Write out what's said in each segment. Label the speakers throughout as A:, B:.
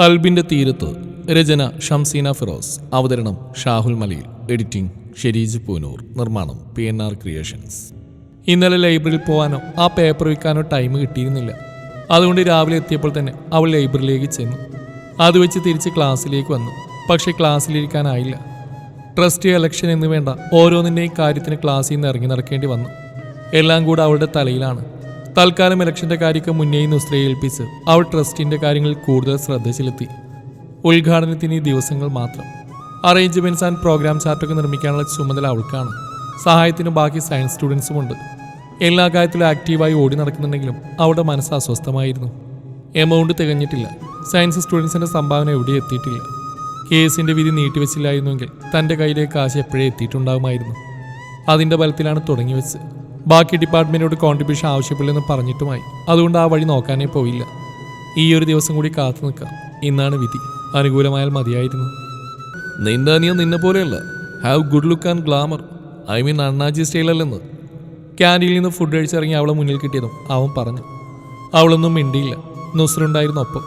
A: കൽബിന്റെ തീരത്ത് രചന ഷംസീന ഫിറോസ് അവതരണം ഷാഹുൽ മലയിൽ എഡിറ്റിംഗ് ഷെരീജ് പൂനൂർ നിർമ്മാണം പി എൻ ആർ ക്രിയേഷൻസ്. ഇന്നലെ ലൈബ്രറിയിൽ പോകാനോ ആ പേപ്പർ വിൽക്കാനോ ടൈം കിട്ടിയിരുന്നില്ല. അതുകൊണ്ട് രാവിലെ എത്തിയപ്പോൾ തന്നെ അവൾ ലൈബ്രറിയിലേക്ക് ചെന്നു. അത് വെച്ച് തിരിച്ച് ക്ലാസ്സിലേക്ക് വന്നു. പക്ഷേ ക്ലാസ്സിലിരിക്കാനായില്ല. ട്രസ്റ്റ് ഇലക്ഷൻ എന്ന് വേണ്ട ഓരോന്നിന്റെയും കാര്യത്തിന് ക്ലാസ്സിൽ നിന്ന് ഇറങ്ങി നടക്കേണ്ടി വന്നു. എല്ലാം കൂടെ അവളുടെ തലയിലാണ്. തൽക്കാലം ഇലക്ഷന്റെ കാര്യമൊക്കെ മുന്നേയും നുസ്രയെ ഏൽപ്പിച്ച് അവൾ ട്രസ്റ്റിന്റെ കാര്യങ്ങൾ കൂടുതൽ ശ്രദ്ധ ചെലുത്തി. ഉദ്ഘാടനത്തിന് ഈ ദിവസങ്ങൾ മാത്രം. അറേഞ്ച്മെന്റ്സ് ആൻഡ് പ്രോഗ്രാം ചാർട്ടൊക്കെ നിർമ്മിക്കാനുള്ള ചുമതല അവൾക്കാണ്. സഹായത്തിന് ബാക്കി സയൻസ് സ്റ്റുഡൻസുമുണ്ട് എല്ലാ കാര്യത്തിലും ആക്റ്റീവായി ഓടി നടക്കുന്നുണ്ടെങ്കിലും അവളുടെ മനസ്സ് അസ്വസ്ഥമായിരുന്നു. എമൗണ്ട് തികഞ്ഞിട്ടില്ല. സയൻസ് സ്റ്റുഡൻസിന്റെ സംഭാവന എവിടെ എത്തിയിട്ടില്ല. കേസിന്റെ വിധി നീട്ടിവെച്ചില്ലായിരുന്നുവെങ്കിൽ തന്റെ കയ്യിലേക്ക് കാശ് എപ്പോഴേ എത്തിയിട്ടുണ്ടാകുമായിരുന്നു അതിന്റെ ബലത്തിലാണ് തുടങ്ങി വെച്ച് ബാക്കി ഡിപ്പാർട്ട്മെന്റിനോട് കോൺട്രിബ്യൂഷൻ ആവശ്യപ്പെടില്ലെന്ന് പറഞ്ഞിട്ടുമായി. അതുകൊണ്ട് ആ വഴി നോക്കാനേ പോയില്ല. ഈ ഒരു ദിവസം കൂടി കാത്തു നിൽക്കാം. ഇന്നാണ് വിധി. അനുകൂലമായാൽ മതിയായിരുന്നു. നിന്റെ അനിയൻ നിന്നെ പോലെയല്ല. Have good look and glamour I mean അണ്ണാജി സ്റ്റൈലല്ലെന്ന് ക്യാന്റീനിൽ നിന്ന് ഫുഡ് കഴിച്ചിറങ്ങി അവളെ മുന്നിൽ കിട്ടിയതും അവൻ പറഞ്ഞു. അവളൊന്നും മിണ്ടിയില്ല. നുസ്രുണ്ടായിരുന്നു ഒപ്പം.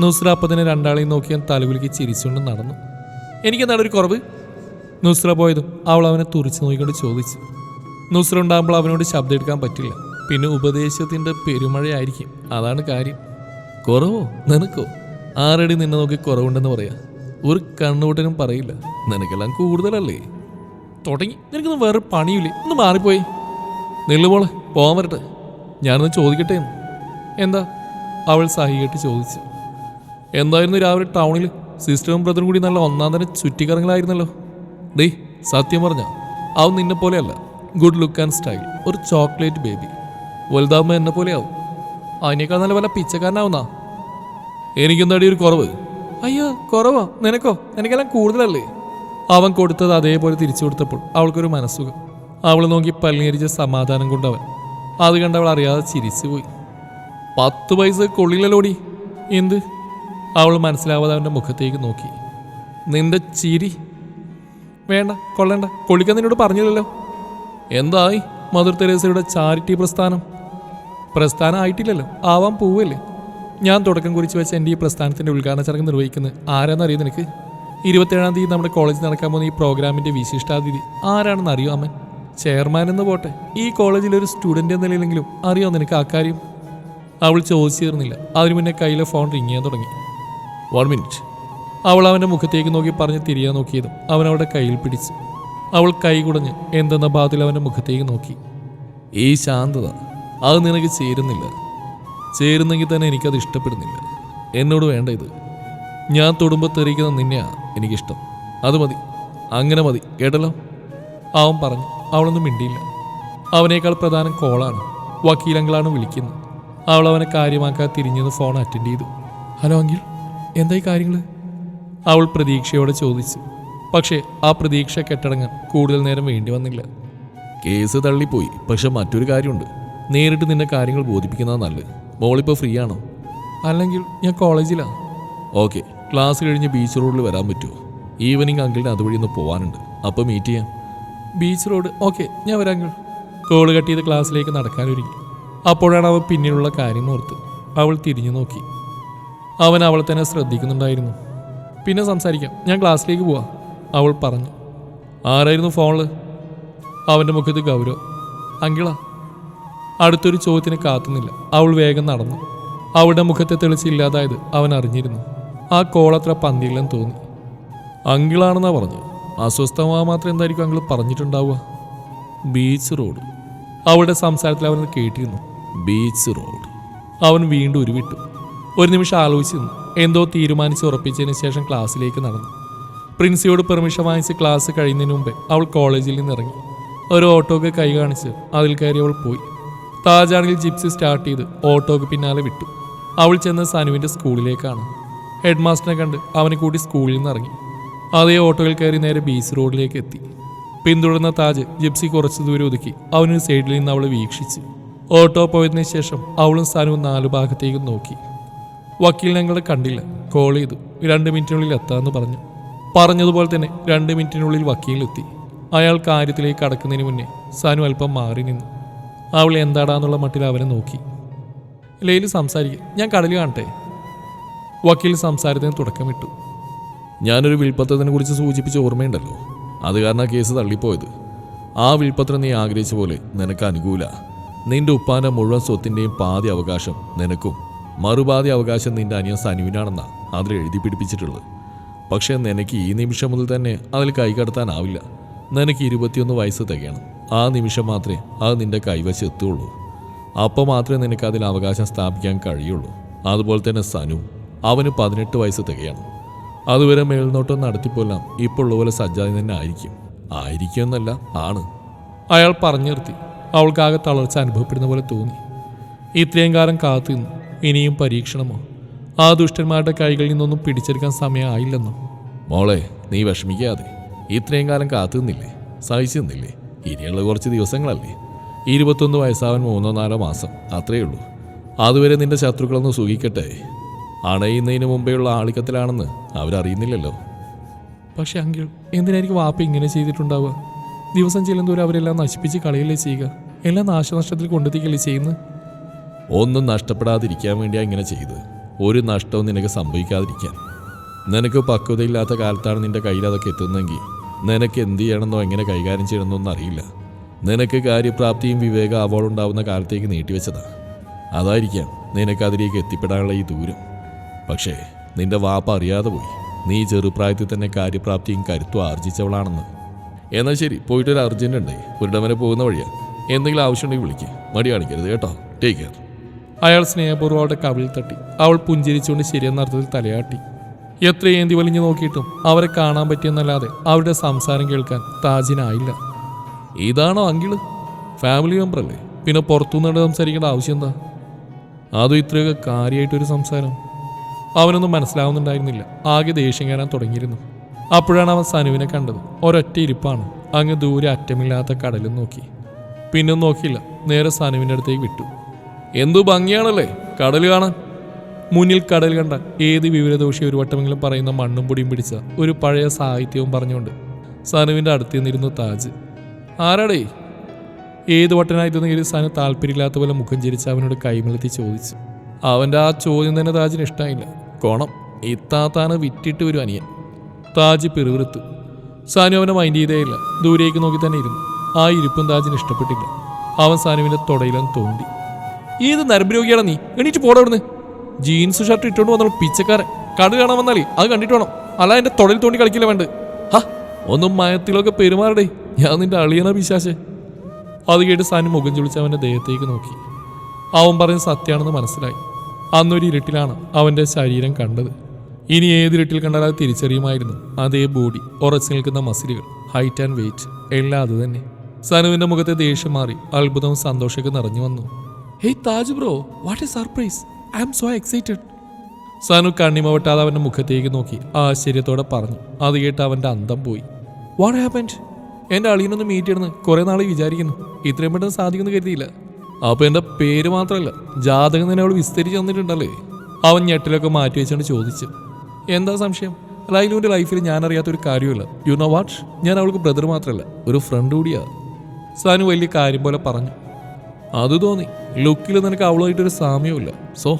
A: നുസ്ര അപ്പം തന്നെ രണ്ടാളെയും നോക്കി ഞാൻ തലകുലുക്കി ചിരിച്ചുകൊണ്ട് നടന്നു. എനിക്കെന്താണ് ഒരു കുറവ്? നുസ്ര പോയതും അവൾ അവനെ തുറിച്ചു നോക്കിക്കൊണ്ട് ചോദിച്ചു. നുസ്ര ഉണ്ടാകുമ്പോൾ അവനോട് ശബ്ദം എടുക്കാൻ പറ്റില്ല. പിന്നെ ഉപദേശത്തിന്റെ പെരുമഴയായിരിക്കും. അതാണ് കാര്യം. കുറവോ? നിനക്കോ? ആരടി നിന്നെ നോക്കി കുറവുണ്ടെന്ന് പറയാ? ഒരു കണ്ണുകൂട്ടനും പറയില്ല. നിനക്കെല്ലാം കൂടുതലല്ലേ? തുടങ്ങി. നിനക്കൊന്നും വേറെ പണിയില്ലേ ഒന്ന് മാറിപ്പോയി. നെല്ലുപോളെ പോകാൻ വരട്ടെ. ഞാനൊന്ന് ചോദിക്കട്ടെ. എന്താ? അവൾ സഹികെട്ട് ചോദിച്ചു. എന്തായിരുന്നു രാവിലെ ടൗണിൽ? സിസ്റ്ററും ബ്രദറും കൂടി നല്ല ഒന്നാം തന്നെ ചുറ്റിക്കറങ്ങലായിരുന്നല്ലോ. ഡേ സത്യം പറഞ്ഞ അവൻ നിന്നെ പോലെയല്ല ഗുഡ് ലുക്ക് ആൻഡ് സ്റ്റൈൽ. ഒരു ചോക്ലേറ്റ് ബേബി. വലുതാവുമ്പോൾ എന്നെ പോലെയാവും. അതിനേക്കാൾ നല്ല വല്ല പിച്ചക്കാരനാവുന്നാ? എനിക്കെന്താടി ഒരു കുറവ്? അയ്യോ കുറവോ? നിനക്കോ? നിനക്കെല്ലാം കൂടുതലല്ലേ? അവൻ കൊടുത്തത് അതേപോലെ തിരിച്ചു കൊടുത്തപ്പോൾ അവൾക്കൊരു മനസ്സുഖം. അവൾ നോക്കി പല്ലിയരിച്ച സമാധാനം കൊണ്ടവൻ. അത് കണ്ട് അവൾ അറിയാതെ ചിരിച്ചുപോയി പത്ത് പൈസ കൊള്ളില്ലല്ലോടി. എന്ത്? അവൾ മനസ്സിലാവാതെ അവന്റെ മുഖത്തേക്ക് നോക്കി. നിന്റെ ചിരി. വേണ്ട കൊള്ളണ്ട. കൊള്ളിക്കാൻ നിന്നോട് പറഞ്ഞില്ലല്ലോ. എന്തായി മദർ തെരേസയുടെ ചാരിറ്റി പ്രസ്ഥാനം? പ്രസ്ഥാനം ആയിട്ടില്ലല്ലോ ആവാൻ പോവല്ലേ? ഞാൻ തുടക്കം കുറിച്ച് വെച്ച എന്റെ ഈ പ്രസ്ഥാനത്തിന്റെ ഉദ്ഘാടന ചടങ്ങ് നിർവഹിക്കുന്നത് ആരാന്നറിയോ നിനക്ക്? ഇരുപത്തേഴാം തീയതി നമ്മുടെ കോളേജിൽ നടക്കാൻ പോകുന്ന ഈ പ്രോഗ്രാമിന്റെ വിശിഷ്ടാതിഥി ആരാണെന്ന് അറിയോ അമ്മൻ? ചെയർമാൻ എന്ന് പോട്ടെ. ഈ കോളേജിലെ ഒരു സ്റ്റുഡന്റ് എന്ന നിലയിലെങ്കിലും അറിയോ നിനക്ക് ആ കാര്യം? അവൾ ചോദിച്ചു തീർന്നില്ല. അതിനു മുന്നേ കയ്യിലെ ഫോൺ റിങ് ചെയ്യാൻ തുടങ്ങി. വൺ മിനിറ്റ് അവൾ അവന്റെ മുഖത്തേക്ക് നോക്കി പറഞ്ഞ് തിരിയാൻ നോക്കിയതും അവൻ അവളുടെ കയ്യിൽ പിടിച്ചു. അവൾ കൈകുടഞ്ഞ് എന്തെന്ന ബാതിൽ അവന്റെ മുഖത്തേക്ക് നോക്കി. ഈ ശാന്തത അത് നിനക്ക് ചേരുന്നില്ല. ചേരുന്നെങ്കിൽ തന്നെ എനിക്കത് ഇഷ്ടപ്പെടുന്നില്ല. എന്നോട് വേണ്ട ഇത്. ഞാൻ തൊടുമ്പോൾ തെറിയിക്കുന്ന നിന്നെയാ എനിക്കിഷ്ടം. അത് മതി. അങ്ങനെ മതി. കേട്ടല്ലോ? അവൻ പറഞ്ഞു. അവളൊന്നും മിണ്ടിയില്ല. അവനേക്കാൾ പ്രധാനം കോളാണ്. വക്കീലങ്ങളാണ് വിളിക്കുന്നത്. അവൾ അവനെ കാര്യമാക്കാതെ തിരിഞ്ഞെന്ന് ഫോൺ അറ്റൻഡ് ചെയ്തു. ഹലോ അങ്കിൾ എന്തായി കാര്യങ്ങൾ അവൾ പ്രതീക്ഷയോടെ ചോദിച്ചു. പക്ഷേ ആ പ്രതീക്ഷ കെട്ടടങ്ങാൻ കൂടുതൽ നേരം വേണ്ടി വന്നില്ല. കേസ് തള്ളിപ്പോയി. പക്ഷെ മറ്റൊരു കാര്യമുണ്ട്. നേരിട്ട് നിന്നെ കാര്യങ്ങൾ ബോധിപ്പിക്കുന്നത് നല്ലത്. മോളിപ്പോൾ ഫ്രീ ആണോ അല്ലെങ്കിൽ ഞാൻ കോളേജിലാണ് ഓക്കെ. ക്ലാസ് കഴിഞ്ഞ് ബീച്ച് റോഡിൽ വരാൻ പറ്റുമോ? ഈവനിങ് അങ്കിളിന് അതുവഴി ഒന്ന് പോകാനുണ്ട് അപ്പോൾ മീറ്റ് ചെയ്യാം. Beach road. ഓക്കെ ഞാൻ വരാം അങ്കിൾ. കോൾ കട്ട് ചെയ്ത് ക്ലാസ്സിലേക്ക് നടക്കാനൊരുങ്ങി അപ്പോഴാണ് അവൻ പിന്നിലുള്ള കാര്യം ഓർത്ത് അവൾ തിരിഞ്ഞു നോക്കി. അവൻ അവളെ തന്നെ ശ്രദ്ധിക്കുന്നുണ്ടായിരുന്നു. പിന്നെ സംസാരിക്കാം. ഞാൻ ക്ലാസ്സിലേക്ക് പോവാം. അവൾ പറഞ്ഞു ആരായിരുന്നു ഫോണിൽ അവന്റെ മുഖത്ത് ഗൗരവം. അങ്കിള. അടുത്തൊരു ചോദ്യത്തിന് കാത്തുന്നില്ല അവൾ വേഗം നടന്നു. അവളുടെ മുഖത്തെ തെളിച്ചില്ലാതായത് അവൻ അറിഞ്ഞിരുന്നു. ആ കോൾ അത്ര പന്തിയില്ലെന്ന് തോന്നി. അങ്കിളാണെന്നാ പറഞ്ഞു അസ്വസ്ഥമാ മാത്രം എന്തായിരിക്കും അങ്കിൾ പറഞ്ഞിട്ടുണ്ടാവുക? Beach road. അവളുടെ സംസാരത്തിൽ അവൻ കേട്ടിരുന്നു. Beach road. അവൻ വീണ്ടും ഉരുവിട്ടു. ഒരു നിമിഷം ആലോചിച്ചിരുന്നു. എന്തോ തീരുമാനിച്ച് ഉറപ്പിച്ചതിന് ശേഷം ക്ലാസ്സിലേക്ക് നടന്നു. പ്രിൻസിയോട് പെർമിഷൻ വാങ്ങിച്ച് ക്ലാസ് കഴിയുന്നതിന് മുമ്പേ അവൾ കോളേജിൽ നിന്ന് ഇറങ്ങി. ഒരു ഓട്ടോക്ക് കൈ കാണിച്ച് അതിൽ കയറി അവൾ പോയി. താജാണെങ്കിൽ ജിപ്സി സ്റ്റാർട്ട് ചെയ്ത് ഓട്ടോക്ക് പിന്നാലെ വിട്ടു. അവൾ ചെന്ന് സനുവിന്റെ സ്കൂളിലേക്കാണ്. ഹെഡ് മാസ്റ്ററിനെ കണ്ട് അവനെ കൂട്ടി സ്കൂളിൽ നിന്ന് ഇറങ്ങി. അതേ ഓട്ടോയിൽ കയറി നേരെ ബീച്ച് റോഡിലേക്ക് എത്തി. പിന്തുടർന്ന താജ് ജിപ്സി കുറച്ച് ദൂരം ഒതുക്കി അവനൊരു സൈഡിൽ നിന്ന് അവളെ വീക്ഷിച്ചു. ഓട്ടോ പോയതിനു ശേഷം അവളും സനുവും നാലു ഭാഗത്തേക്കും നോക്കി. വക്കീൽ ഞങ്ങളെ കണ്ടില്ല. കോൾ ചെയ്തു. രണ്ട് മിനിറ്റിനുള്ളിൽ എത്താമെന്ന് പറഞ്ഞു. പറഞ്ഞതുപോലെ തന്നെ രണ്ട് മിനിറ്റിനുള്ളിൽ വക്കീലെത്തി അയാൾ കാര്യത്തിലേക്ക് കടക്കുന്നതിന് മുന്നേ സനു അല്പം മാറി നിന്നു. അവൾ എന്താടാന്നുള്ള മട്ടിൽ അവനെ നോക്കി. ലേൽ സംസാരിക്കും ഞാൻ കടലിൽ കാണട്ടെ? വക്കീൽ സംസാരത്തിന് തുടക്കമിട്ടു ഞാനൊരു വിൽപ്പത്രത്തിനെ കുറിച്ച് സൂചിപ്പിച്ച ഓർമ്മയുണ്ടല്ലോ. അത് കാരണം കേസ് തള്ളിപ്പോയത്. ആ വിൽപ്പത്രം നീ ആഗ്രഹിച്ച പോലെ നിനക്ക് അനുകൂല. നിന്റെ ഉപ്പാന്റെ മുഴുവൻ സ്വത്തിന്റെയും പാതി അവകാശം നിനക്കും. മറുപാതി അവകാശം നിന്റെ അനിയൻ സനുവിനാണെന്നാണ് അതിൽ എഴുതി പിടിപ്പിച്ചിട്ടുള്ളത്. പക്ഷേ നിനക്ക് ഈ നിമിഷം മുതൽ തന്നെ അതിൽ കൈകടത്താനാവില്ല നിനക്ക് ഇരുപത്തിയൊന്ന് വയസ്സ് തികയണം. ആ നിമിഷം മാത്രമേ അത് നിന്റെ കൈവശം എത്തുകയുള്ളൂ അപ്പോൾ മാത്രമേ നിനക്ക് അതിൽ അവകാശം സ്ഥാപിക്കാൻ കഴിയുള്ളൂ. അതുപോലെ തന്നെ സനു അവന് പതിനെട്ട് വയസ്സ് തികയണം. അതുവരെ മേൽനോട്ടം നടത്തിപ്പോല്ലാം ഇപ്പോൾ ഉള്ള പോലെ സജ്ജാതി തന്നെ ആയിരിക്കും. ആയിരിക്കും എന്നല്ല ആണ്. അയാൾ പറഞ്ഞു നിർത്തി. അവൾക്കാകെ തളർച്ച അനുഭവപ്പെടുന്ന പോലെ തോന്നി. ഇത്രയും കാലം കാത്തു ഇനിയും പരീക്ഷണമോ? ആ ദുഷ്ടന്മാരുടെ കൈകളിൽ നിന്നൊന്നും പിടിച്ചെടുക്കാൻ സമയമായില്ലെന്നും? മോളെ നീ വിഷമിക്കാതെ. ഇത്രയും കാലം കാത്തു നിന്നില്ലേ സഹിച്ചു നിന്നില്ലേ ഇനിയുള്ള കുറച്ച് ദിവസങ്ങളല്ലേ? ഇരുപത്തൊന്ന് വയസ്സാവൻ മൂന്നോ നാലോ മാസം അത്രയേ ഉള്ളൂ. അതുവരെ നിന്റെ ശത്രുക്കളൊന്ന് സുഖിക്കട്ടെ അണയുന്നതിന് മുമ്പേയുള്ള ആളിക്കത്തിലാണെന്ന് അവരറിയുന്നില്ലല്ലോ. പക്ഷെ അങ്കിൾ എന്തിനായിരിക്കും വാപ്പ ഇങ്ങനെ ചെയ്തിട്ടുണ്ടാവുക? ദിവസം ചെല്ലുന്തോറും അവരെല്ലാം നശിപ്പിച്ച് കളയല്ലേ ചെയ്യുക? എല്ലാം നാശനഷ്ടത്തിൽ കൊണ്ടെത്തിക്കല്ലേ ചെയ്യുന്നത്? ഒന്നും നഷ്ടപ്പെടാതിരിക്കാൻ വേണ്ടിയാണ് ഇങ്ങനെ ചെയ്ത് ഒരു നഷ്ടവും നിനക്ക് സംഭവിക്കാതിരിക്കാൻ. നിനക്ക് പക്വതയില്ലാത്ത കാലത്താണ് നിന്റെ കയ്യിൽ അതൊക്കെ എത്തുന്നതെങ്കിൽ നിനക്ക് എന്ത് ചെയ്യണമെന്നോ എങ്ങനെ കൈകാര്യം ചെയ്യണമെന്നോ അറിയില്ല. നിനക്ക് കാര്യപ്രാപ്തിയും വിവേക അവളുണ്ടാവുന്ന കാലത്തേക്ക് നീട്ടിവെച്ചതാണ് അതായിരിക്കാം നിനക്ക് അതിലേക്ക് എത്തിപ്പെടാനുള്ള ഈ ദൂരം. പക്ഷേ നിന്റെ വാപ്പ അറിയാതെ പോയി. നീ ചെറുപ്രായത്തിൽ തന്നെ കാര്യപ്രാപ്തിയും കരുത്തും ആർജിച്ചവളാണെന്ന്. എന്നാൽ ശരി പോയിട്ടൊരു അർജന്റ് ഉണ്ട് ഒരിടം വരെ പോകുന്ന വഴിയാണ് എന്തെങ്കിലും ആവശ്യമുണ്ടെങ്കിൽ വിളിക്കുക മടി കാണിക്കരുത് കേട്ടോ. ടേക്ക് കെയർ അയാൾ സ്നേഹപൂർവം അവളുടെ തട്ടി. അവൾ പുഞ്ചിരിച്ചുകൊണ്ട് ശരിയെന്ന അർത്ഥത്തിൽ തലയാട്ടി. എത്ര ഏന്തി വലിഞ്ഞു നോക്കിയിട്ടും അവരെ കാണാൻ പറ്റിയെന്നല്ലാതെ അവരുടെ സംസാരം കേൾക്കാൻ താജിനായില്ല. ഇതാണോ അങ്കിൾ? ഫാമിലി മെമ്പർ അല്ലേ? പിന്നെ പുറത്തുനിന്നിട്ട് സംസാരിക്കേണ്ട ആവശ്യം എന്താ? അതും ഇത്രയൊക്കെ കാര്യമായിട്ടൊരു സംസാരം? അവനൊന്നും മനസ്സിലാവുന്നുണ്ടായിരുന്നില്ല. ആകെ ദേഷ്യം കയറാൻ തുടങ്ങിയിരുന്നു. അപ്പോഴാണ് അവൻ സനുവിനെ കണ്ടത്. ഒരൊറ്റ ഇരിപ്പാണ്. അങ്ങ് ദൂരെ അറ്റമില്ലാത്ത കടലും നോക്കി. പിന്നെ നോക്കിയില്ല. നേരെ സനുവിന്റെ അടുത്തേക്ക് വിട്ടു. എന്തു ഭംഗിയാണല്ലേ? കടൽ കാണാൻ. മുന്നിൽ കടൽ കണ്ട ഏത് വിവരദോഷി ഒരു വട്ടമെങ്കിലും പറയുന്ന മണ്ണും പൊടിയും പിടിച്ച ഒരു പഴയ സാഹിത്യവും പറഞ്ഞുകൊണ്ട് സനുവിന്റെ അടുത്ത് നിന്നിരുന്നു താജ്. ആരാടേ? ഏത് വട്ടനായിരുന്നു കയറി സനു താല്പര്യമില്ലാത്ത പോലെ മുഖം ചിരിച്ച് അവനോട് കൈമലത്തി ചോദിച്ചു. അവന്റെ ആ ചോദ്യം തന്നെ താജിന് ഇഷ്ടമായില്ല കോണം. ഇത്താത്താണ് വിറ്റിട്ട് ഒരു അനിയൻ. താജ് പിറുവിറുത്തു സാനു അവനെ മൈൻഡ് ചെയ്തേയില്ല. ദൂരേക്ക് നോക്കി തന്നെ ഇരുന്നു. ആ ഇരിപ്പും താജിന് ഇഷ്ടപ്പെട്ടില്ല. അവൻ സാനുവിന്റെ തുടയിലും തോണ്ടി. ഏത് നരമ്പരോഗിയാണ് നീ? എണീറ്റ് പോടാ ജീൻസ് ഷർട്ട് ഇട്ടുകൊണ്ട് വന്നാൽ പിച്ചക്കാരൻ. കടു കാണാൻ വന്നാലേ അത് കണ്ടിട്ട് വേണം. അല്ല എന്റെ തൊടയിൽ തോണ്ടി കളിക്കില്ല വേണ്ട ഹാ ഒന്നും മയത്തിലൊക്കെ പെരുമാറടേ. ഞാൻ നിന്റെ അളിയണ പിശാശേ. അത് കേട്ട് സാനു മുഖം ചുളിച്ച് അവന്റെ ദേഹത്തേക്ക് നോക്കി. അവൻ പറഞ്ഞ സത്യമാണെന്ന് മനസ്സിലായി. അന്നൊരു ഇരുട്ടിലാണ് അവന്റെ ശരീരം കണ്ടത്. ഇനി ഏത് ഇരുട്ടിൽ കണ്ടാൽ അത് തിരിച്ചറിയുമായിരുന്നു. അതേ ബോഡി ഉറച്ചു നിൽക്കുന്ന മസിലുകൾ ഹൈറ്റ് ആൻഡ് വെയിറ്റ് എല്ലാം അത് തന്നെ. സനുവിന്റെ മുഖത്തെ ദേഷ്യം മാറി അത്ഭുതവും സന്തോഷമൊക്കെ നിറഞ്ഞു വന്നു. Hey Taj bro what a surprise I am so excited Sanu കണ്ണിമവട്ടാതെ അവന്റെ മുഖത്തേക്ക് നോക്കി ആശ്ചര്യത്തോടെ പറഞ്ഞു. അത് കേട്ട് അവന്റെ അന്തം പോയി. വാട്ട് ഹാപ്പൻഡ് എന്റെ അളിയനൊന്ന് മീറ്റ് ചെയ്യണമെന്ന് കുറേ നാളെ വിചാരിക്കുന്നു. ഇത്രയും പെട്ടെന്ന് സാധിക്കുമെന്ന് കരുതിയില്ല. അപ്പോൾ എന്റെ പേര് മാത്രമല്ല ജാതകം തന്നെ അവൾ വിസ്തരിച്ച് തന്നിട്ടുണ്ടല്ലേ? അവൻ ഞെട്ടിലൊക്കെ മാറ്റി വെച്ചുകൊണ്ട് ചോദിച്ചു. എന്താ സംശയം? ലൈലുവിന്റെ ലൈഫിൽ ഞാൻ അറിയാത്ത ഒരു കാര്യമില്ല യു നോ വാട്ട് ഞാൻ അവൾക്ക് ബ്രദർ മാത്രമല്ല ഒരു ഫ്രണ്ട് കൂടിയാണ് സാനു വലിയ കാര്യം പോലെ പറഞ്ഞു. അത് തോന്നി. ലുക്കിൽ നിനക്ക് അവളുമായിട്ടൊരു സാമ്യമില്ല സോ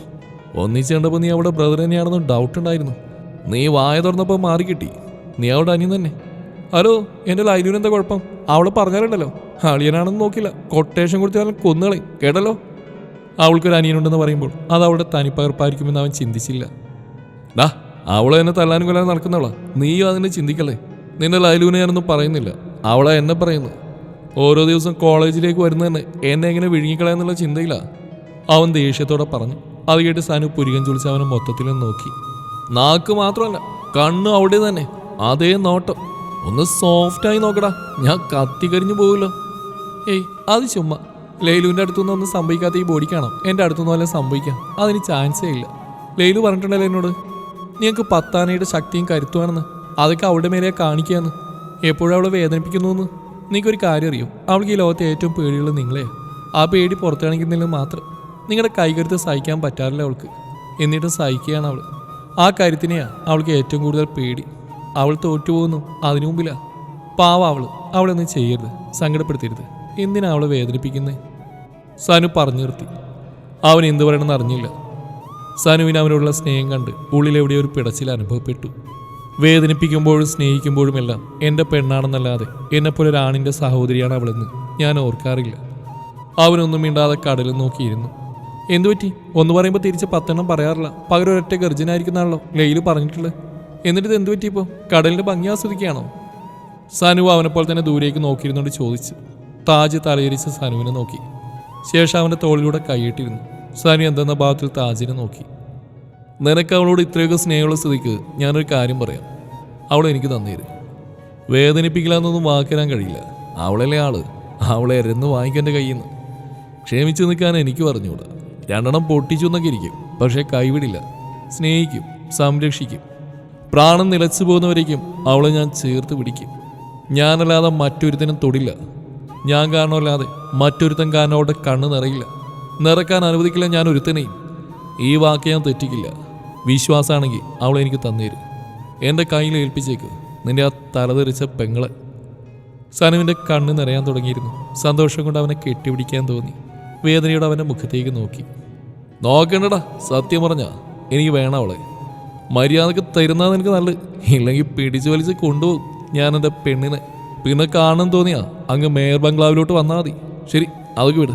A: ഒന്നിച്ച് കണ്ടപ്പോൾ നീ അവിടെ ബ്രദർ തന്നെയാണെന്ന് ഡൗട്ട് ഉണ്ടായിരുന്നു. നീ വായ തുറന്നപ്പോൾ മാറി കിട്ടി. നീ അവിടെ അനിയൻ തന്നെ. ഹലോ എന്റെ ലൈലുവിന് എന്താ കുഴപ്പം? അവളെ പറഞ്ഞാലുണ്ടല്ലോ. അളിയനാണെന്ന് നോക്കില്ല. കൊട്ടേഷൻ കൊടുത്താലും കൊന്നുകളയും കേട്ടല്ലോ? അവൾക്കൊരു അനിയനുണ്ടെന്ന് പറയുമ്പോൾ അത് അവളുടെ തനിപ്പകർപ്പായിരിക്കുമെന്ന് അവൻ ചിന്തിച്ചില്ല. ഡാ അവളെ എന്നെ തല്ലാനും കൊല്ലാനും നടക്കുന്നവളാ. നീയും അതിനെ ചിന്തിക്കല്ലേ? നിന്റെ ലൈലുവിനെ ഞാനൊന്നും പറയുന്നില്ല. അവളെ എന്നെ പറയുന്നു ഓരോ ദിവസം കോളേജിലേക്ക് വരുന്നതന്നെ എന്നെ എങ്ങനെ വിഴുങ്ങിക്കളയാന്നുള്ള ചിന്തയിലാണ് അവൻ ദേഷ്യത്തോടെ പറഞ്ഞു. അത് കേട്ട് സാനു പുരികൻ ചുളിച്ച് അവനെ മൊത്തത്തിൽ നോക്കി. നാക്ക് മാത്രമല്ല കണ്ണു അവിടെ തന്നെ. അതേ നോട്ടം. ഒന്ന് സോഫ്റ്റായി നോക്കടാ. ഞാൻ കത്തിക്കരിഞ്ഞു പോവുമല്ലോ. ഏയ് അത് ചുമ്മാ. ലൈലുവിന്റെ അടുത്തുനിന്ന് ഒന്നും സംഭവിക്കാത്ത ഈ ബോഡി കാണാം എന്റെ അടുത്തുനിന്ന് വല്ലതും സംഭവിക്കാം. അതിന് ചാൻസേ ഇല്ല. ലൈലു പറഞ്ഞിട്ടുണ്ടല്ലോ എന്നോട്. നിങ്ങൾക്ക് പത്താനയുടെ ശക്തിയും കരുത്തുവാണെന്ന്. അതൊക്കെ അവിടെ മേലെ കാണിക്കുകയെന്ന് എപ്പോഴും അവളെ വേദനിപ്പിക്കുന്നു എന്ന്. നിങ്ങൾക്കൊരു കാര്യം അറിയും. അവൾക്ക് ഈ ലോകത്തെ ഏറ്റവും പേടിയുള്ള നിങ്ങളെ. ആ പേടി പുറത്തു കാണിക്കുന്നില്ല മാത്രം നിങ്ങളുടെ കൈകരുത്ത് സഹിക്കാൻ പറ്റാറില്ല അവൾക്ക്. എന്നിട്ടും സഹിക്കുകയാണ് അവൾ. ആ കാര്യത്തിനെയാണ് അവൾക്ക് ഏറ്റവും കൂടുതൽ പേടി. അവൾ തോറ്റുപോകുന്നു. അതിനു മുമ്പിലാ. പാവ അവൾ. അവളൊന്നും ചെയ്യരുത്. സങ്കടപ്പെടുത്തരുത്. എന്തിനാ അവളെ വേദനിപ്പിക്കുന്നത് സനു പറഞ്ഞു നിർത്തി. അവൻ എന്ത് പറയണമെന്ന് അറിഞ്ഞില്ല. സനുവിന് അവനോടുള്ള സ്നേഹം കണ്ട് ഉള്ളിലെവിടെ ഒരു പിടച്ചിൽ അനുഭവപ്പെട്ടു. വേദനിപ്പിക്കുമ്പോഴും സ്നേഹിക്കുമ്പോഴുമെല്ലാം എന്റെ പെണ്ണാണെന്നല്ലാതെ എന്നെപ്പോലെ ഒരാണിന്റെ സഹോദരിയാണ് അവളെന്ന് ഞാൻ ഓർക്കാറില്ല. അവനൊന്നും മിണ്ടാതെ കടലിൽ നോക്കിയിരുന്നു. എന്തുപറ്റി ഒന്ന് പറയുമ്പോൾ തിരിച്ച് പത്തെണ്ണം പറയാറില്ല. പകരം ഒരൊറ്റ ഗർജനായിരിക്കുന്നാണല്ലോ ലൈൽ പറഞ്ഞിട്ടുള്ളത്. എന്നിട്ട് ഇത് എന്ത് പറ്റി ഇപ്പോൾ കടലിന്റെ ഭംഗി ആസ്വദിക്കുകയാണോ? സനു അവനെപ്പോൾ തന്നെ ദൂരേക്ക് നോക്കിയിരുന്നുകൊണ്ട് ചോദിച്ചു. താജ് തലയിരിച്ച് സനുവിനെ നോക്കി. ശേഷം അവന്റെ തോളിലൂടെ കൈയിട്ടിരുന്നു സനു എന്തെന്ന ഭാവത്തിൽ താജിനെ നോക്കി. നിനക്ക് അവളോട് ഇത്രയൊക്കെ സ്നേഹമുള്ള സ്ഥിതിക്ക് ഞാനൊരു കാര്യം പറയാം. അവൾ എനിക്ക് തന്നേരും. വേദനിപ്പിക്കില്ലാന്നൊന്നും വാക്കിടാൻ കഴിയില്ല. അവളല്ലേ ആൾ. അവളെ എരന്ന് വാങ്ങിക്കെന്റെ കയ്യിൽ നിന്ന് ക്ഷമിച്ചു നിൽക്കാൻ എനിക്ക് പറഞ്ഞുകൂടാ. രണ്ടെണ്ണം പൊട്ടിച്ചു എന്നൊക്കെ ഇരിക്കും. പക്ഷേ കൈവിടില്ല. സ്നേഹിക്കും. സംരക്ഷിക്കും. പ്രാണൻ നിലച്ചു പോകുന്നവരേക്കും അവളെ ഞാൻ ചേർത്ത് പിടിക്കും. ഞാനല്ലാതെ മറ്റൊരുത്തനും തൊടില്ല. ഞാൻ കാരണമല്ലാതെ മറ്റൊരുത്തൻ കാരണം അവളുടെ കണ്ണ് നിറയില്ല. നിറക്കാൻ അനുവദിക്കില്ല ഞാൻ ഒരുത്തനെയും. ഈ വാക്ക് ഞാൻ തെറ്റിക്കില്ല. വിശ്വാസമാണെങ്കിൽ അവൾ എനിക്ക് തന്നേരും. എന്റെ കയ്യിൽ ഏൽപ്പിച്ചേക്ക് നിന്റെ ആ തലതെറിച്ച പെങ്ങളെ. സനുവിന്റെ കണ്ണ് നിറയാൻ തുടങ്ങിയിരുന്നു. സന്തോഷം കൊണ്ട് അവനെ കെട്ടിപിടിക്കാൻ തോന്നി. വേദനയോടെ അവന്റെ മുഖത്തേക്ക് നോക്കി. നോക്കണ്ടടാ സത്യം പറഞ്ഞ എനിക്ക് വേണം അവളെ. മര്യാദയ്ക്ക് തരുന്നതാണ് എനിക്ക് നല്ലത്. ഇല്ലെങ്കിൽ പിടിച്ചു വലിച്ച് കൊണ്ടുപോകും ഞാൻ എന്റെ പെണ്ണിനെ. പിന്നെ കാണാൻ തോന്നിയാ അങ്ങ് മേയർ ബംഗ്ലാവിലോട്ട് വന്നാൽ മതി. ശരി അതൊക്കെ വിട്.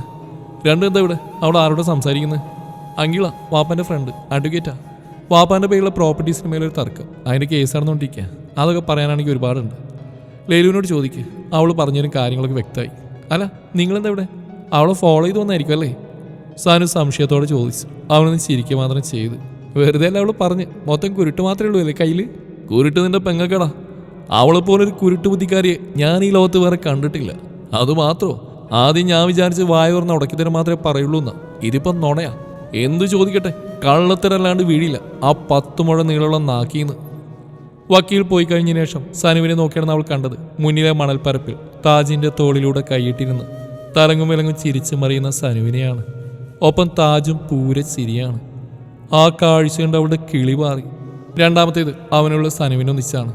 A: രണ്ടും എന്താ ഇവിടെ? അവിടെ ആരോട് സംസാരിക്കുന്നത് അങ്കിള വാപ്പന്റെ ഫ്രണ്ട് അഡ്വക്കേറ്റാ വാപ്പാന്റെ പേരുള്ള പ്രോപ്പർട്ടീസിന് മേലൊരു തർക്കം. അതിന്റെ കേസ് നടന്നുകൊണ്ടിരിക്കുക അതൊക്കെ പറയാനാണെങ്കിൽ ഒരുപാടുണ്ട്. ലേലുവിനോട് ചോദിക്ക്. അവൾ പറഞ്ഞതിനും കാര്യങ്ങളൊക്കെ വ്യക്തമായി. അല്ല നിങ്ങളെന്താ ഇവിടെ? അവളെ ഫോളോ ചെയ്ത് വന്നായിരിക്കും അല്ലേ? സാനു സംശയത്തോടെ ചോദിച്ചു. അവനൊന്ന് ചിരിക്കുക മാത്രം ചെയ്ത്. വെറുതെ അല്ല അവൾ പറഞ്ഞ്. മൊത്തം കുരുട്ട് മാത്രമേ ഉള്ളൂ അല്ലേ കയ്യിൽ കുരുട്ട് നിന്റെ പെങ്ങക്കടാ. അവളെ പോലെ ഒരു കുരുട്ട് ബുദ്ധിക്കാരിയെ ഞാൻ ഈ ലോകത്ത് വേറെ കണ്ടിട്ടില്ല. അതുമാത്രോ ആദ്യം ഞാൻ വിചാരിച്ച് വായ തുറന്ന് ഉടക്കിത്തരം മാത്രമേ പറയുള്ളൂ എന്നാ. ഇതിപ്പം നുണയാ. എന്തു ചോദിക്കട്ടെ? കള്ളത്തരല്ലാണ്ട് വീഴില്ല. ആ പത്ത് മുഴ നീളമുള്ള നാക്കീന്ന്. വക്കീൽ പോയി കഴിഞ്ഞ ശേഷം സനുവിനെ നോക്കിയാണ് അവൾ കണ്ടത്. മുന്നിലെ മണൽപ്പരപ്പിൽ താജിന്റെ തോളിലൂടെ കൈയിട്ടിരുന്ന് തലങ്ങും വിലങ്ങും ചിരിച്ചു മറിയുന്ന സനുവിനെയാണ്. ഒപ്പം താജും പൂര ചിരിയാണ്. ആ കാഴ്ച കണ്ട് അവളുടെ കിളി മാറി. രണ്ടാമത്തേത് അവനുള്ള സനുവിനൊന്നിച്ചാണ്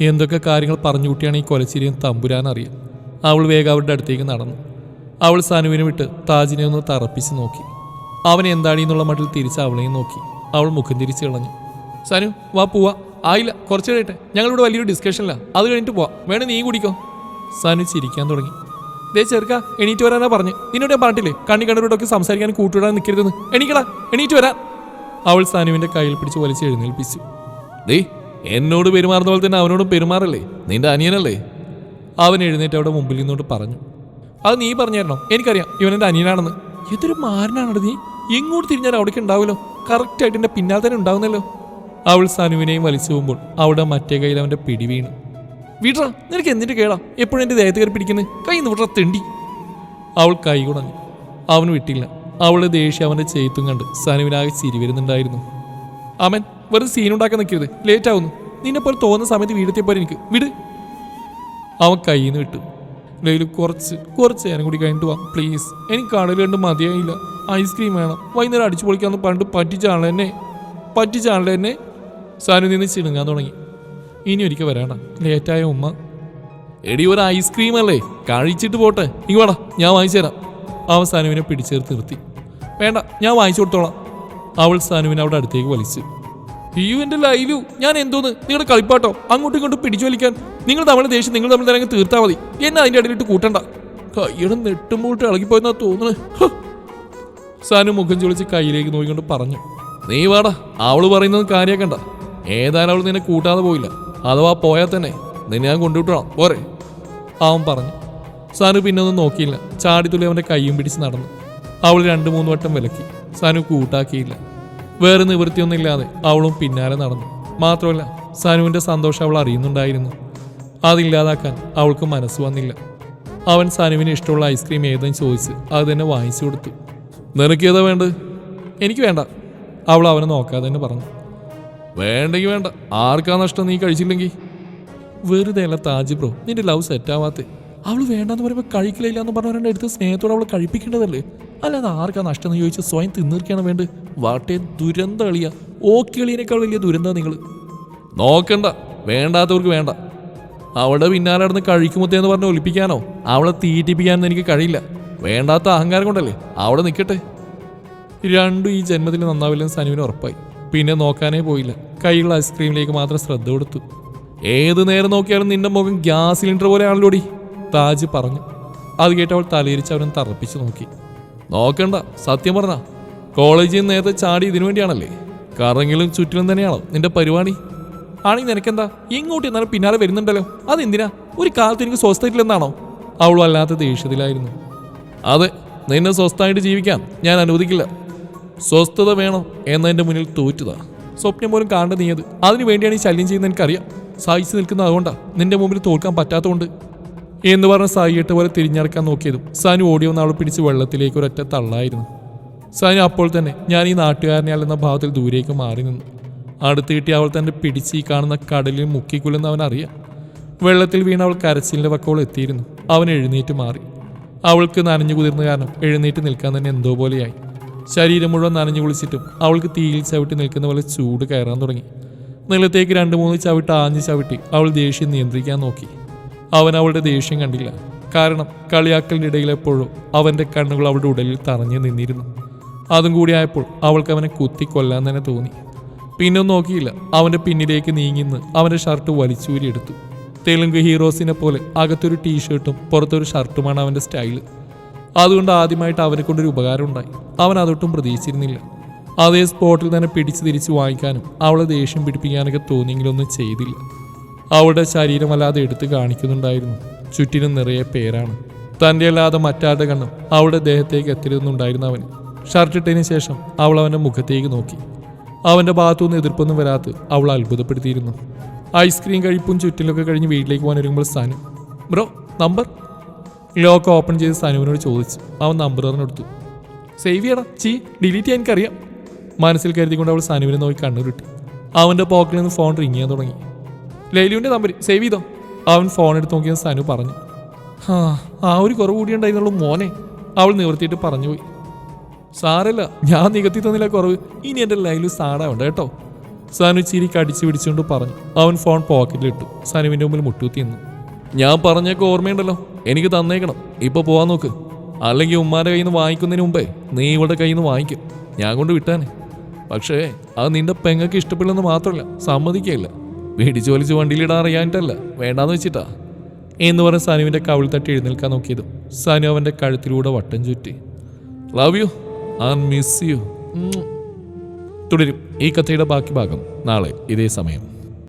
A: എന്തൊക്കെ കാര്യങ്ങൾ പറഞ്ഞു കൂട്ടിയാണ് ഈ കൊലച്ചിരിയും തമ്പുരാൻ അറിയാം അവൾ വേഗം അവരുടെ അടുത്തേക്ക് നടന്നു. അവൾ സനുവിനെ വിട്ട് താജിനെ ഒന്ന് തറപ്പിച്ച് നോക്കി. അവൻ എന്താണ് എന്നുള്ള മട്ടിൽ തിരിച്ച് അവളെയും നോക്കി. അവൾ മുഖം തിരിച്ച് കളഞ്ഞു. സനു വാ പോവാ. ആയില്ല കുറച്ച് കഴിയട്ടെ ഞങ്ങളിവിടെ വലിയൊരു ഡിസ്കഷനില്ല അത് കഴിഞ്ഞിട്ട് പോവാം. വേണേ നീ കുടിക്കോ. സനു ചിരിക്കാൻ തുടങ്ങി. ദേ ചെറുക്ക എണീറ്റ് വരാനാ പറഞ്ഞു. നിന്നോട് ഞാൻ പറഞ്ഞില്ലേ കണ്ണി കണ്ടവരോടൊക്കെ സംസാരിക്കാൻ കൂട്ടുവിടാൻ നിൽക്കരുതെന്ന് എണീക്കടാ എണീറ്റ് വരാൻ അവൾ സനുവിന്റെ കയ്യിൽ പിടിച്ച് വലിച്ച് എഴുന്നേൽപ്പിച്ചു. ദേ എന്നോട് പെരുമാറുന്ന പോലെ തന്നെ അവനോടും പെരുമാറല്ലേ? നിന്റെ അനിയനല്ലേ? അവൻ എഴുന്നേറ്റ് അവിടെ മുമ്പിൽ നിന്നോട് പറഞ്ഞു. അത് നീ പറഞ്ഞായിരുന്നോ? എനിക്കറിയാം എനിക്കറിയാം ഇവനെന്റെ അനിയനാണെന്ന്. ഇതൊരു മാരനാണോ നീ? എങ്ങോട്ട് തിരിഞ്ഞാൽ അവിടേക്ക് ഉണ്ടാവുമല്ലോ? കറക്റ്റായിട്ട് എന്റെ പിന്നാലെ തന്നെ ഉണ്ടാവുന്നല്ലോ. അവൾ സനുവിനെയും വലിച്ചു പോകുമ്പോൾ അവിടെ മറ്റേ കയ്യിൽ അവന്റെ പിടി വീണു. വീട്രാ നിനക്ക് എന്തിന്റെ കേടാ? എപ്പോഴും എന്റെ ദേഹത്ത് കയറി പിടിക്കുന്നത്? കൈ നിന്ന് വിട്ടറ തെണ്ടി. അവൾ കൈ കുടഞ്ഞു. അവൻ വിട്ടില്ല. അവളുടെ ദേഷ്യം അവന്റെ ചെയ്ത്തും കണ്ട് സനുവിനാകെ ചിരി വരുന്നുണ്ടായിരുന്നു. അമൻ വെറുതെ സീനുണ്ടാക്കാൻ നിൽക്കരുത്. ലേറ്റ് ആവുന്നു. നിന്നെപ്പോലെ തോന്നുന്ന സമയത്ത് വീടെത്തിയപ്പോൾ എനിക്ക്. വിട്. അവൻ കയ്യിൽ നിന്ന് വിട്ടു. ലൈലു കുറച്ച് കുറച്ച് നേരം കൂടി കഴിഞ്ഞിട്ട് വാ പ്ലീസ് എനിക്ക് കടൽ കണ്ട് മതിയായില്ല. ഐസ്ക്രീം വേണം. വൈകുന്നേരം അടിച്ചു പൊളിക്കാന്ന് പറഞ്ഞിട്ട് പറ്റിച്ചാണല്ലോ എന്നെ പറ്റിച്ചാണല്ലോ എന്നെ സാനു നിന്ന് ചിണുങ്ങാൻ തുടങ്ങി. ഇനി ഒരിക്കൽ വരാണ ലേറ്റായ ഉമ്മ. എടി ഒരു ഐസ്ക്രീം അല്ലേ? കഴിച്ചിട്ട് പോട്ടെ. ഇങ്ങ് വേടാ ഞാൻ വാങ്ങിച്ചു തരാം. അവൻ സാനുവിനെ പിടിച്ചേർത്ത് നിർത്തി. വേണ്ട ഞാൻ വാങ്ങിച്ചു കൊടുത്തോളാം. അവൾ സാനുവിനെ അവിടെ അടുത്തേക്ക് വലിച്ചു. അയ്യോ എന്റെ ലൈലു ഞാൻ എന്തോന്ന്? നിങ്ങളുടെ കളിപ്പാട്ടോ? അങ്ങോട്ടും ഇങ്ങോട്ടും പിടിച്ചു വലിക്കാൻ. നിങ്ങൾ തമ്മിൽ ദേഷ്യം നിങ്ങൾ തമ്മിൽ തന്നെ തീർത്താൽ മതി. എന്നെ അതിന്റെ ഇടയിലിട്ട് കൂട്ടണ്ട. കൈയുടെ നെട്ടുമ്പോട്ട് ഇളകിപ്പോയെന്നാ തോന്നുന്നത്. സാനു മുഖം ചൊളിച്ച് കയ്യിലേക്ക് നോക്കിക്കൊണ്ട് പറഞ്ഞു. നീ വാടാ അവൾ പറയുന്നത് കാര്യാക്കണ്ട ഏതായാലും അവൾ നിന്നെ കൂട്ടാതെ പോയില്ല. അഥവാ പോയാൽ തന്നെ നിന്നെ ഞാൻ കൊണ്ടുവിട്ടണം പോരെ. അവൻ പറഞ്ഞു. സാനു പിന്നെ ഒന്നും നോക്കിയില്ല. ചാടിത്തുള്ളി അവന്റെ കൈയും പിടിച്ച് നടന്നു. അവൾ രണ്ട് മൂന്ന് വട്ടം വിലക്കി. സാനു കൂട്ടാക്കിയില്ല. വേറെ നിവൃത്തിയൊന്നുമില്ലാതെ അവളും പിന്നാലെ നടന്നു. മാത്രമല്ല സനുവിന്റെ സന്തോഷം അവൾ അറിയുന്നുണ്ടായിരുന്നു. അതില്ലാതാക്കാൻ അവൾക്ക് മനസ്സ് വന്നില്ല. അവൻ സനുവിന് ഇഷ്ടമുള്ള ഐസ്ക്രീം ഏതെന്ന് ചോദിച്ച് അത് തന്നെ വാങ്ങിച്ചു കൊടുത്തു. നിനക്ക് ഏതാ വേണ്ടത്? എനിക്ക് വേണ്ട. അവൾ അവനെ നോക്കാതെ തന്നെ പറഞ്ഞു. വേണ്ടെങ്കിൽ വേണ്ട. ആർക്കാ നഷ്ടം നീ കഴിച്ചില്ലെങ്കിൽ? വെറുതെ അല്ല താജ് ബ്രോ നിന്റെ ലവ് സെറ്റ് ആവാത്തെ. അവൾ വേണ്ടെന്ന് പറയുമ്പോൾ കഴിക്കില്ല എന്ന് പറഞ്ഞവരുടെ അടുത്ത് സ്നേഹത്തോടെ അവൾ കഴിപ്പിക്കേണ്ടതല്ലേ? അല്ലാതെ ആർക്കാ നഷ്ടം എന്ന് ചോദിച്ച് സ്വയം തിന്നീർക്കാണ് വേണ്ടത്? വാട്ടെ ദുരന്ത കളിയ. ഓക്കി കളിയേക്കാൾ വലിയ ദുരന്ത നിങ്ങൾ നോക്കണ്ട. വേണ്ടാത്തവർക്ക് വേണ്ട. അവളുടെ പിന്നാലെ നടന്ന് കഴിക്കുമുത്തേന്ന് പറഞ്ഞ് ഒലിപ്പിക്കാനോ? അവളെ തീറ്റിപ്പിക്കാനൊന്നും എനിക്ക് കഴിയില്ല. വേണ്ടാത്ത അഹങ്കാരം കൊണ്ടല്ലേ? അവിടെ നിൽക്കട്ടെ രണ്ടും ഈ ജന്മത്തിൽ നന്നാവില്ലെന്ന് സനുവിന് ഉറപ്പായി. പിന്നെ നോക്കാനേ പോയില്ല. കൈയുള്ള ഐസ്ക്രീമിലേക്ക് മാത്രം ശ്രദ്ധ കൊടുത്തു. ഏത് നേരം നോക്കിയാലും നിന്റെ മുഖം ഗ്യാസ് സിലിണ്ടർ പോലെയാണല്ലോടി താജ് പറഞ്ഞു. അത് കേട്ട് അവൾ തലയിരിച്ച് അവനും തറപ്പിച്ച് നോക്കി. നോക്കണ്ട സത്യം പറഞ്ഞ കോളേജിൽ നിന്ന് നേരത്തെ ചാടി ഇതിനു വേണ്ടിയാണല്ലേ? കറങ്ങിലും ചുറ്റിലും തന്നെയാണോ നിന്റെ പരിപാടി? ആണെങ്കിൽ നിനക്കെന്താ ഇങ്ങോട്ട് എന്നാലും പിന്നാലെ വരുന്നുണ്ടല്ലോ? അതെന്തിനാ? ഒരു കാലത്ത് എനിക്ക് സ്വസ്ഥയിട്ടില്ലെന്നാണോ അവൾ വല്ലാത്ത ദേഷ്യത്തിലായിരുന്നു. അതെ നിന്നെ സ്വസ്ഥമായിട്ട് ജീവിക്കാൻ ഞാൻ അനുവദിക്കില്ല. സ്വസ്ഥത വേണം എന്നതിന്റെ മുന്നിൽ തോറ്റുതാ. സ്വപ്നം പോലും കാണേണ്ട നീയത് അതിനു വേണ്ടിയാണ് ഈ ശല്യം ചെയ്യുന്നത് എനിക്കറിയാം. സഹിച്ചു നിൽക്കുന്ന അതുകൊണ്ടാ നിന്റെ മുമ്പിൽ തോൽക്കാൻ പറ്റാത്തതുകൊണ്ട്. എന്ന് പറഞ്ഞ സായിട്ട് പോലെ തിരിഞ്ഞടക്കാൻ നോക്കിയതും സാനു ഓടി വന്ന് അവളെ പിടിച്ച് വെള്ളത്തിലേക്ക് ഒരൊറ്റ തള്ളായിരുന്നു. സാനു അപ്പോൾ തന്നെ ഞാൻ ഈ നാട്ടുകാരനെയല്ലെന്ന ഭാവത്തിൽ ദൂരേക്ക് മാറി നിന്നു. അടുത്ത് കിട്ടി അവൾ തന്നെ പിടിച്ച് ഈ കാണുന്ന കടലിൽ മുക്കിക്കൊല്ലുന്ന അവൻ അറിയാം. വെള്ളത്തിൽ വീണ അവൾ കരച്ചിലിന്റെ വക്കോൾ എത്തിയിരുന്നു. അവൻ എഴുന്നേറ്റ് മാറി. അവൾക്ക് നനഞ്ഞു കുതിർന്ന കാരണം എഴുന്നേറ്റ് നിൽക്കാൻ തന്നെ എന്തോ പോലെയായി. ശരീരം മുഴുവൻ നനഞ്ഞു കുളിച്ചിട്ടും അവൾക്ക് തീയിൽ ചവിട്ടി നിൽക്കുന്ന പോലെ ചൂട് കയറാൻ തുടങ്ങി. നിലത്തേക്ക് രണ്ട് മൂന്ന് ചവിട്ട് ആഞ്ഞ് ചവിട്ടി അവൾ ദേഷ്യം നിയന്ത്രിക്കാൻ നോക്കി. അവൻ അവളുടെ ദേഷ്യം കണ്ടില്ല. കാരണം കളിയാക്കലിന്റെ എപ്പോഴും അവന്റെ കണ്ണുകൾ അവളുടെ ഉടലിൽ തറഞ്ഞു നിന്നിരുന്നു. അതും കൂടിയായപ്പോൾ അവൾക്ക് അവനെ കുത്തി കൊല്ലാൻ തന്നെ തോന്നി. പിന്നെ നോക്കിയില്ല. അവന്റെ പിന്നിലേക്ക് നീങ്ങിന്ന് അവന്റെ ഷർട്ട് വലിച്ചൂരിയെടുത്തു തെലുങ്ക് ഹീറോസിനെ പോലെ അകത്തൊരു ടീഷർട്ടും പുറത്തൊരു ഷർട്ടുമാണ് അവന്റെ സ്റ്റൈൽ. അതുകൊണ്ട് ആദ്യമായിട്ട് അവനെ കൊണ്ടൊരു ഉപകാരം ഉണ്ടായി. അവൻ അതൊട്ടും പ്രതീക്ഷിച്ചിരുന്നില്ല. അതേ സ്പോട്ടിൽ തന്നെ പിടിച്ചു തിരിച്ച് വാങ്ങിക്കാനും അവളെ ദേഷ്യം പിടിപ്പിക്കാനൊക്കെ തോന്നിയെങ്കിലൊന്നും ചെയ്തില്ല. അവളുടെ ശരീരം അല്ലാതെ എടുത്ത് കാണിക്കുന്നുണ്ടായിരുന്നു. ചുറ്റിനും നിറയെ പേരാണ്. തന്റെ അല്ലാതെ മറ്റാരുടെ കണ്ണും അവളുടെ ദേഹത്തേക്ക് എത്തിരുന്നുണ്ടായിരുന്നു അവന്. ഷർട്ടിട്ടതിന് ശേഷം അവൾ അവന്റെ മുഖത്തേക്ക് നോക്കി. അവന്റെ ഭാഗത്തുനിന്ന് എതിർപ്പൊന്നും വരാത്ത അവൾ അത്ഭുതപ്പെടുത്തിയിരുന്നു. ഐസ്ക്രീം കഴിപ്പും ചുറ്റിലൊക്കെ കഴിഞ്ഞ് വീട്ടിലേക്ക് പോകാൻ ഒരുങ്ങുമ്പോൾ Sanu bro number? Lock open ചെയ്ത് സനുവിനോട് ചോദിച്ചു അവൻ നമ്പർ പറഞ്ഞെടുത്തു സേവ് ചെയ്യണം ചീ ഡിലീറ്റ് ചെയ്യാൻ എനിക്കറിയാം. മനസ്സിൽ കരുതിക്കൊണ്ട് അവൾ സനുവിനെ നോക്കി കണ്ണുരുട്ടി. അവന്റെ പോക്കറ്റിൽ നിന്ന് ഫോൺ റിങ് ചെയ്യാൻ തുടങ്ങി. ലൈലുവിന്റെ നമ്പർ സേവ് ചെയ്തോ? അവൻ ഫോൺ എടുത്ത് നോക്കിയ സനു പറഞ്ഞു. ആ ആ ഒരു കുറവ് കൂടി ഉണ്ടായിരുന്നുള്ളൂ മോനെ. അവൾ നിവർത്തിയിട്ട് പറഞ്ഞുപോയി. സാരല്ല ഞാൻ നികത്തി തന്നില്ല കുറവ്. ഇനി എന്റെ ലൈലു സാടാവുണ്ട് കേട്ടോ. സനു ചിരി കടിച്ചു പിടിച്ചുകൊണ്ട് പറഞ്ഞു. അവൻ ഫോൺ പോക്കറ്റിലിട്ടു സനുവിന്റെ മുമ്പിൽ മുട്ടൂത്തി നിന്നു. ഞാൻ പറഞ്ഞൊക്കെ ഓർമ്മയുണ്ടല്ലോ. എനിക്ക് തന്നേക്കണം. ഇപ്പൊ പോവാൻ നോക്ക്. അല്ലെങ്കിൽ ഉമ്മാരെ കയ്യിൽ നിന്ന് വാങ്ങിക്കുന്നതിന് മുമ്പേ നീ ഇവളുടെ കയ്യിൽ നിന്ന് വാങ്ങിക്കും. ഞാൻ കൊണ്ട് വിട്ടാനേ. പക്ഷേ അത് നിന്റെ പെങ്ങൾക്ക് ഇഷ്ടപ്പെടില്ലെന്ന് മാത്രമല്ല സമ്മതിക്കില്ല പിടിച്ചു വലിച്ച് വണ്ടിയിലിടാൻ അറിയാനിട്ടല്ല വേണ്ടാന്ന് വെച്ചിട്ടാ. എന്ന് പറഞ്ഞ് സാനുവിന്റെ കവിൾ തട്ടി എഴുന്നേൽക്കാൻ നോക്കിയതും സനു അവന്റെ കഴുത്തിലൂടെ വട്ടം ചുറ്റി. Love you I miss you തുടരും ഈ കഥയുടെ ബാക്കി ഭാഗം നാളെ ഇതേ സമയം.